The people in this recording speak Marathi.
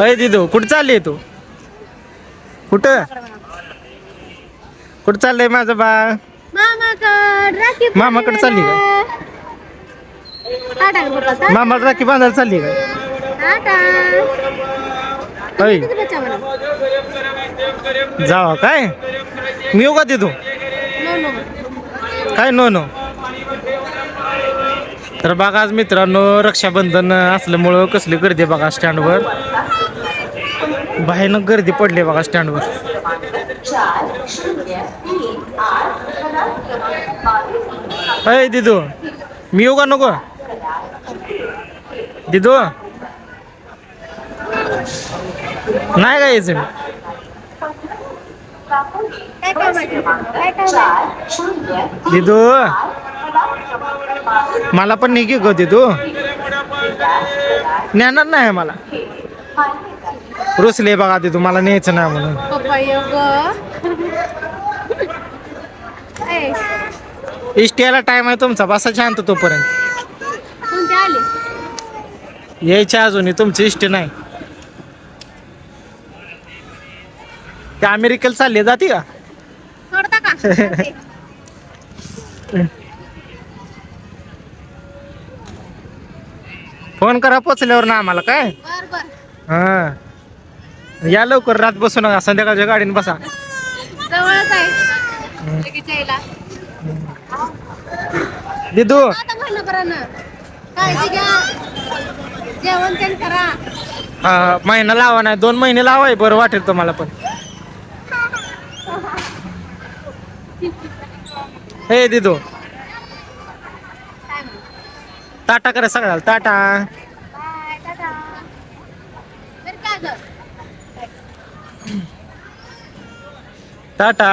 अय दिदू कुठं चालली तू? कुठं? कुठं चाललंय माझं बा मामाकड चालली का. मामाला राखी बांधायला चालली काय टाटा. अय? जावा काय? मी येऊ का तिथू नो, नो. काय नो नो? तर बघा आज मित्रांनो रक्षाबंधन असल्यामुळं कसली गर्दी बघा स्टँडवर भयानक गर्दी पडली बघा स्टँडवर अय दिदू मी येऊ का नको? दिदू? नाही का यायचं? मी दिदू मला पण नाही की ग दिदू. नेणार नाही मला. रुसले बघा दिदू मला न्यायचं नाही म्हणून. ए, इष्टीला टाइम आहे तुमचा बसा शांत तोपर्यंत. यायच्या अजूनही तुमची इष्टी नाही. ते अमेरिकेला चालले जाते का? फोन करा पोचल्यावर ना आम्हाला काय? बर बर. हा. या लवकर रात बसू नका संध्याकाळच्या गाडीने बसा. जवळच आहे. लगेच यायला. दिदू. आता म्हणलं बरं ना. काळजी घ्या. जेवण तेन करा. हा, महिना लावा नाही दोन महिने लावाय बरं वाटेल तुम्हाला पण. हे दिदू. काय म्हणू टाटा करा सगळ्याला टाटा. बाय टाटा. बरं का गं? टाटा